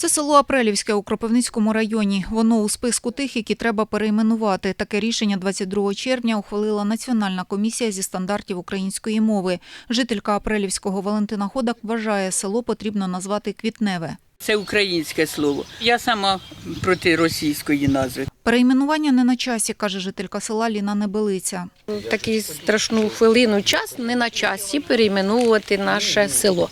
Це село Апрелівське у Кропивницькому районі. Воно у списку тих, які треба перейменувати. Таке рішення 22 червня ухвалила Національна комісія зі стандартів української мови. Жителька Апрелівського Валентина Ходак вважає, село потрібно назвати Квітневе. Це українське слово. Я сама проти російської назви. Перейменування не на часі, каже жителька села Ліна Небелиця. Такий страшну хвилину час не на часі перейменувати наше село.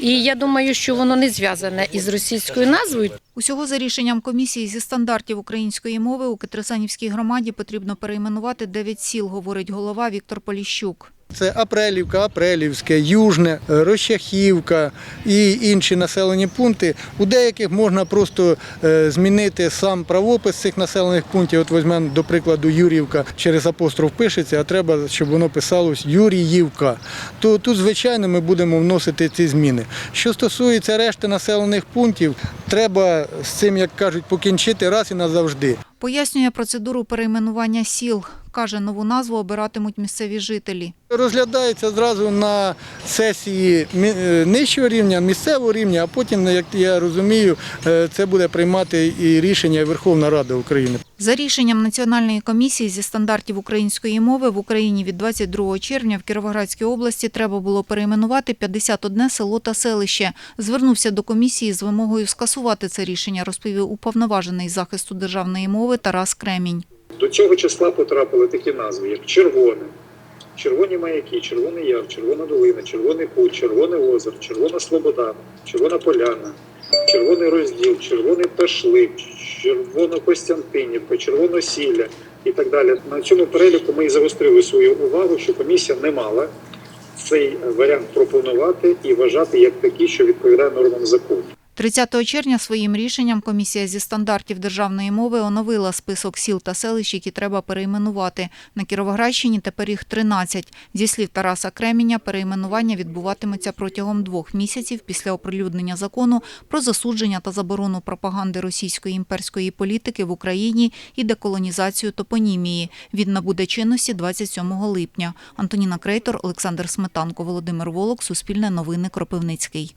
І я думаю, що воно не зв'язане із російською назвою. Усього за рішенням комісії зі стандартів української мови у Китрисанівській громаді потрібно перейменувати 9 сіл, говорить голова Віктор Поліщук. Це Апрелівка, Апрелівське, Южне, Рощахівка і інші населені пункти. У деяких можна просто е, змінити сам правопис цих населених пунктів. От візьмемо, до прикладу, Юрівка через апостроф пишеться, а треба, щоб воно писалось Юріївка. То тут, звичайно, ми будемо вносити ці зміни. Що стосується решти населених пунктів, треба з цим, як кажуть, покінчити раз і назавжди. Пояснює процедуру перейменування сіл. Каже, нову назву обиратимуть місцеві жителі. Розглядається зразу на сесії е, нижчого рівня, місцевого рівня, а потім, як я розумію, е, це буде приймати і рішення Верховна Рада України. За рішенням Національної комісії зі стандартів української мови в Україні від 22 червня в Кіровоградській області треба було перейменувати 51 село та селище. Звернувся до комісії з вимогою скасувати це рішення, розповів уповноважений захисту державної мови Тарас Кремінь. Цього числа потрапили такі назви, як червоне, червоні маяки, червоний яр, червона долина, червоний кут, червоне озеро, червона слобода, червона поляна, червоний розділ, червоний ташлик, червона Костянтинівка, червоносілля і так далі. На цьому переліку ми і загострили свою увагу, що комісія не мала цей варіант пропонувати і вважати як такий, що відповідає нормам закону. 30 червня своїм рішенням комісія зі стандартів державної мови оновила список сіл та селищ, які треба перейменувати. На Кіровоградщині тепер їх 13. Зі слів Тараса Креміня, перейменування відбуватиметься протягом двох місяців після оприлюднення закону про засудження та заборону пропаганди російської імперської політики в Україні і деколонізацію топонімії. Він набуде чинності 27 липня. Антоніна Крейтор, Олександр Сметанко, Володимир Волок, Суспільне новини, Кропивницький.